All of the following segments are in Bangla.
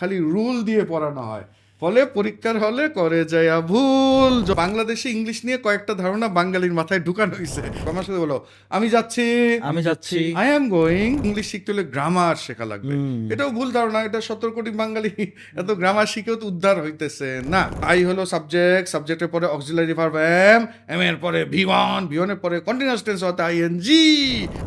খালি রুল দিয়ে পড়ানো হয়। ফলে পরীক্ষার হলে করে যায় ভুল। বাংলাদেশে ইংলিশ নিয়ে কয়েকটা ধারণা বাঙালির মাথায় ঢুকানো হয়েছে আমার সাথে বলো আমি যাচ্ছি। আমি যাচ্ছি। আই এম গোয়িং ইংলিশ শিখতে হলে গ্রামার শেখা লাগবে। এটাও ভুল ধারণা এটা সতেরো কোটি বাঙালি এত গ্রামার শিখেও তো উদ্ধার হইতেছে। না আই হলো সাবজেক্ট সাবজেক্টের পরে অক্সিলারি ভার্ব এম এম এর পরে ভি ওয়ান ভি ওয়ানের পরে কন্টিনিউয়াস টেন্স হতে আইএনজি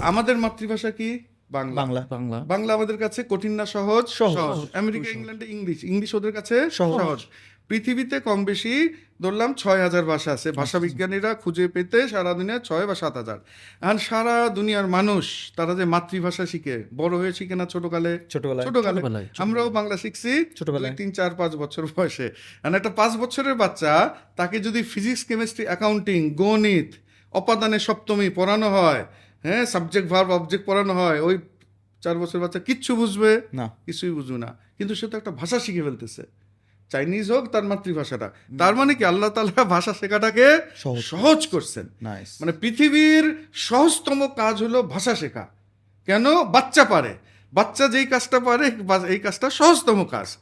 আমাদের মাতৃভাষা কি? বাংলা। বাংলা। বাংলা। বাংলা আমাদের কাছে কঠিন না সহজ? সহজ। আমেরিকা ইংল্যান্ডে ইংলিশ। ইংলিশ ওদের কাছে সহজ। সহজ। পৃথিবীতে কম বেশি ধরলাম ছয় হাজার ভাষা আছে। ভাষা বিজ্ঞানীরা খুঁজে পেতে সারা দুনিয়া ছয় বা সাত হাজার। আর সারা দুনিয়ার মানুষ তারা যে মাতৃভাষা শিখে বড় হয়ে শিখে না ছোটকালে? ছোটবেলায়। ছোটকালে। আমরাও বাংলা শিখছি ছোটবেলায়। তিন চার পাঁচ বছর বয়সে। আর একটা পাঁচ বছরের বাচ্চা তাকে যদি ফিজিক্স কেমিস্ট্রি অ্যাকাউন্টিং গণিত অপাদানে সপ্তমী পড়ানো হয় হ্যাঁ সাবজেক্ট ভার্ব অবজেক্ট পড়ানো হয় ওই চার বছর বাচ্চা কিচ্ছু বুঝবে? না। কিছুই বুঝবে না। কিন্তু সে তো একটা ভাষা শিখে ফেলতেছে। চাইনিজ হোক তার মাতৃভাষাটা। তার মানে কি? আল্লাহ তাআলা ভাষা শেখাটাকে সহজ। করছেন। মানে পৃথিবীর সহজতম কাজ হলো ভাষা শেখা। কেন? বাচ্চা পারে। বাচ্চা যেই কাজটা পারে এই কাজটা সহজতম কাজ।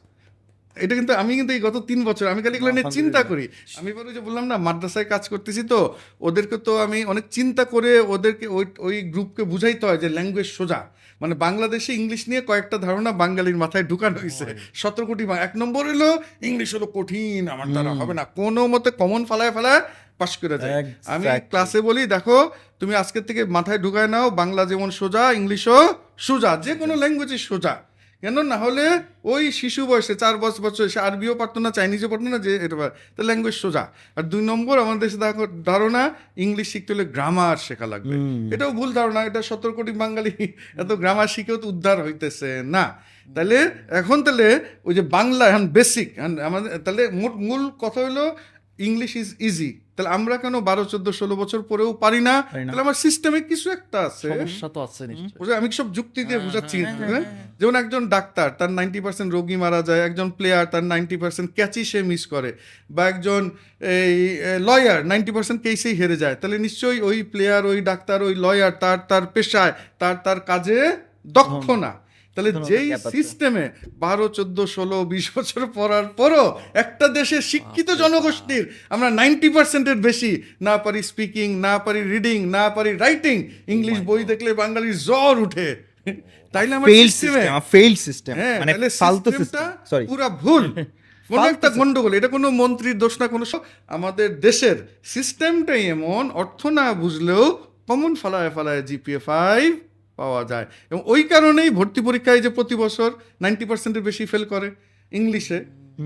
এটা কিন্তু আমি কিন্তু এই গত তিন বছর আমি খালি এগুলো নিয়ে চিন্তা করি। আমি বলি যে বললাম না মাদ্রাসায় কাজ করতেছি তো ওদেরকে তো আমি অনেক চিন্তা করে ওদেরকে ওই ওই গ্রুপকে বুঝাইতে হয় যে ল্যাঙ্গুয়েজ সোজা। মানে বাংলাদেশে ইংলিশ নিয়ে কয়েকটা ধারণা বাঙালির মাথায় ঢুকানো হয়েছে। সতেরো কোটি এক নম্বর হলো ইংলিশ হলো কঠিন আমার দ্বারা হবে না। কোনো মতে কমন ফালায় ফেলায় পাশ করে যায়। আমি. ক্লাসে বলি দেখো তুমি আজকের থেকে মাথায় ঢুকায় নাও বাংলা যেমন সোজা ইংলিশও সোজা যে কোনো ল্যাঙ্গুয়েজই সোজা। কেন না হলে ওই শিশু বয়সে চার পাঁচ বছর সে আরবিও পারতো না চাইনিজও পারতো না যে এটা তো ল্যাঙ্গুয়েজ সোজা। আর দুই নম্বর আমাদের দেশে দেখো ধারণা ইংলিশ শিখতে হলে গ্রামার শেখা লাগবে। এটাও ভুল ধারণা এটা সতেরো কোটি বাঙালি এত গ্রামার শিখেও তো উদ্ধার হইতেছে। না তাহলে এখন তাহলে ওই যে বাংলা এখন বেসিক আমাদের তাহলে মোট মূল কথা হলো ইংলিশ ইজ ইজি তাহলে আমরা কেন বারো চোদ্দ ষোলো বছর পরেও পারি না? তাহলে আমার সিস্টেমে কিছু একটা আছে। সমস্যা তো আছে আমি সব যুক্তি দিয়ে বুঝাচ্ছি? হ্যাঁ? যেমন একজন ডাক্তার তার নাইনটি পার্সেন্ট রোগী মারা যায় একজন প্লেয়ার তার নাইনটি পার্সেন্ট ক্যাচই সে মিস করে বা একজন এই লয়ার নাইনটি পার্সেন্ট কেসেই হেরে যায় তাহলে নিশ্চয়ই ওই প্লেয়ার ওই ডাক্তার ওই লয়ার তার তার পেশায় তার তার কাজে দক্ষ না। তাহলে যেই সিস্টেমে বারো চোদ্দ ষোলো বিশ বছর পড়ার পরও একটা দেশের শিক্ষিত জনগোষ্ঠীর আমরা নাইনটি পার্সেন্টের বেশি না পারি স্পিকিং না পারি রিডিং না পারি রাইটিং ইংলিশ বই দেখলে বাঙালির জ্বর উঠে। তাইলে আমার সিস্টেম ফেইল্ড সিস্টেম হ্যাঁ মানে ফালতু সিস্টেমটা সিস্টেম সরি পুরা ভুল। কোনো একটা গন্ডগোল এটা কোনো মন্ত্রীর দোষ না কোনো আমাদের দেশের সিস্টেমটাই এমন অর্থ না বুঝলেও কমন ফালায় ফালায় জিপিএ ফাইভ পাওয়া যায়। এবং ওই কারণেই ভর্তি পরীক্ষায় যে প্রতি বছর নাইনটি পার্সেন্টের বেশি ফেল করে ইংলিশে।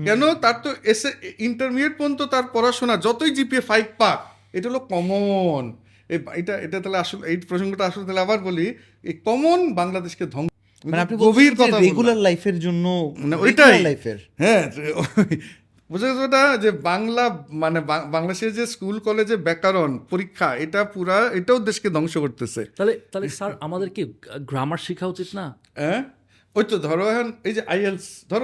কেন? তার তো এসে ইন্টারমিডিয়েট পর্যন্ত তার পড়াশোনা যতই জিপিএ ফাইভ পাক এটা হলো কমন এটা এটা তাহলে আসলে এই প্রসঙ্গটা আসলে তাহলে আবার বলি এই কমন বাংলাদেশকে ধ্বংস মানে আপনি গভীর কথা রেগুলার লাইফের জন্য মানে ওইটাই। লাইফের হ্যাঁ বুঝে গেছো ওটা? যে বাংলা মানে বাং- বাংলাদেশের যে স্কুল কলেজে ব্যাকরণ পরীক্ষা এটা পুরা এটাও দেশকে ধ্বংস করতেছে। তাহলে তাহলে স্যার আমাদের কি গ্রামার শেখা উচিত না? হ্যাঁ? ওই তো ধরো এখন এই যে আইএলস ধরো